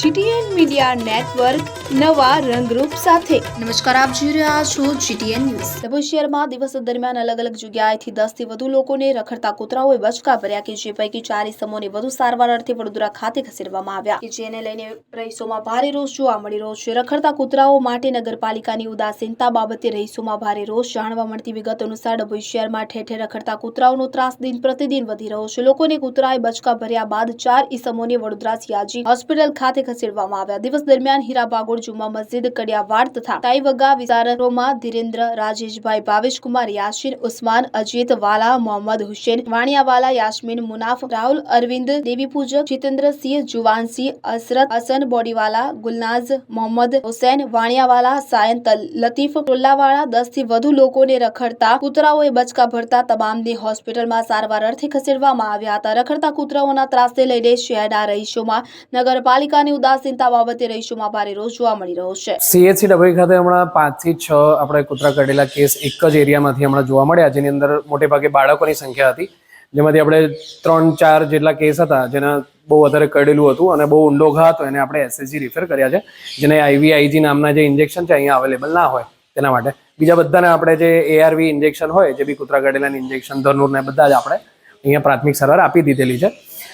GTN media network નવા રંગરૂપ સાથે. નમસ્કાર આપ જોઈ રહ્યા છો જીટીએન ન્યૂઝ. ડભોઈ શહેરમાં દિવસ દરમિયાન અલગ અલગ જગ્યાએથી દસથી વધુ લોકોને રખડતા કૂતરાઓએ બચકા ભર્યા કે જે પૈકી ચાર ઇસમોને વધુ સારવાર અર્થે વડોદરા ખાતે ખસેડવામાં આવ્યા. કે જેને લઈને રહીશોમાં ભારે રોષ જોવા મળી રહ્યો છે. રખડતા કૂતરાઓ માટે નગરપાલિકાની ઉદાસીનતા બાબતે રહીશોમાં ભારે રોષ જાણવા મળતી વિગત અનુસાર ડભોઈ શહેરમાં ઠેર ઠેર રખડતા કૂતરાઓનો ત્રાસ દિન પ્રતિદિન વધી રહ્યો છે. લોકોને કૂતરાએ બચકા ભર્યા બાદ ચાર ઇસમોને વડોદરા સિયાજી હોસ્પિટલ ખાતે ખસેડવામાં આવ્યા. દિવસ દરમિયાન હીરા બાગોળ જુમા મસ્જિદ, કડિયાવાડ તથા તાઈવગા વિસ્તારોમાં ધીરેન્દ્ર, રાજેશભાઈ ભાવેશકુમાર યાસીન ઉસ્માન, અજીત વાલા, મોહમ્મદ હુસેન, વાણિયાવાલા, યાસ્મીન મુનાફ, રાહુલ અરવિંદ, દેવી પૂજક જીતેન્દ્રસિંહ, જુવાનસિંહ, અસરત હસન બોડીવાલા, ગુલનાઝ, મોહમ્મદ હુસૈન, વાણિયાવાલા, સાયન લતીફ, ટોલ્લાવાળા, દસથી વધુ લોકોને રખડતા કૂતરાઓએ બચકા ભરતા તમામને હોસ્પિટલમાં સારવાર અર્થે ખસેડવામાં આવ્યા હતા. રખડતા કૂતરાઓના ત્રાસને લઈને શહેરના રહીશોમાં નગરપાલિકાની ઉદાસીનતા બાબતે રહીશોમાં ભારે રોષ જોવા મળી રહ્યો છે. સીએચસી ડભોઈ ખાતે હમણાં પાંચથી છ આપણે કૂતરા કઢેલા કેસ એક જ એરિયામાંથી હમણાં જોવા મળ્યા, જેની અંદર મોટે ભાગે બાળકોની સંખ્યા હતી. જેમાંથી આપણે ત્રણ, ચાર જેટલા કેસ હતા, જેના બહુ વધારે કઢેલું હતું અને બહુ ઊંડો ઘા હતો, એને આપણે એસએસજી રિફર કર્યા છે, જેને આઈવીઆઈજી નામના જે ઇન્જેક્શન છે, અહીંયા અવેલેબલ ના હોય, તેના માટે. બીજા બધાને આપણે જે એઆરવી ઇન્જેક્શન હોય, જે બી કૂતરા કઢેલાની ઇન્જેક્શન ધનુર ને બધા જ આપણે અહીંયા પ્રાથમિક સારવાર આપી દીધેલી છે.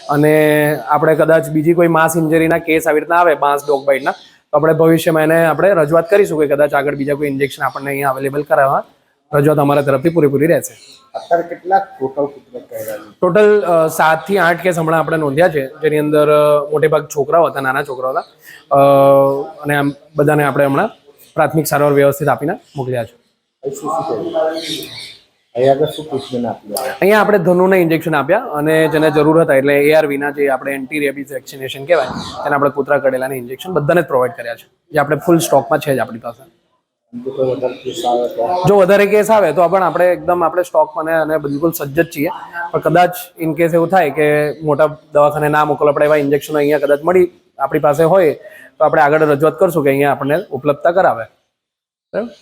અને આપણે કદાચ બીજી કોઈ માસ ઇન્જરીના કેસ આવી રીતના આવે બાંસ ડોગ બાઇટના તો આપણે ભવિષ્યમાં એને આપણે રજૂઆત કરીશું કે કદાચ આગળ બીજા કોઈ ઇન્જેક્શન આપણને અહીંયા અવેલેબલ કરાવવા. રજૂઆત અમારા તરફથી પૂરેપૂરી રહેશે. અત્યારે કેટલા ટોટલ ટોટલ સાતથી આઠ કેસ હમણાં આપણે નોંધ્યા છે જેની અંદર મોટેભાગ મોટે ભાગ છોકરાઓ હતા નાના છોકરાઓ હતા. અને આમ બધાને આપણે હમણાં પ્રાથમિક સારવાર વ્યવસ્થિત આપીને મોકલ્યા છે? અહીંયા આપણે ધનુના ઇન્જેક્શન આપ્યા અને જેને જરૂર હતા એટલે એઆરવીના જે આપણે એન્ટી રેબીઝ વેક્સિનેશન કહેવાય તેને આપણે કૂતરા કડેલાના ઇન્જેક્શન બધાને જ પ્રોવાઈડ કર્યા છે. જે આપણે ફૂલ સ્ટોકમાં છે જ આપણી પાસે. જો વધારે કેસ આવે તો પણ આપણે એકદમ આપણે સ્ટોકમાં અને બિલકુલ સજ્જ જ છીએ. પણ કદાચ ઇન કેસ એવું થાય કે મોટા દવાખાને ના મોકલો આપણે એવા ઇન્જેક્શન અહીંયા કદાચ મળી આપણી પાસે હોય તો આપણે આગળ રજૂઆત કરશું કે અહીંયા આપણને ઉપલબ્ધતા કરાવે. બરાબર?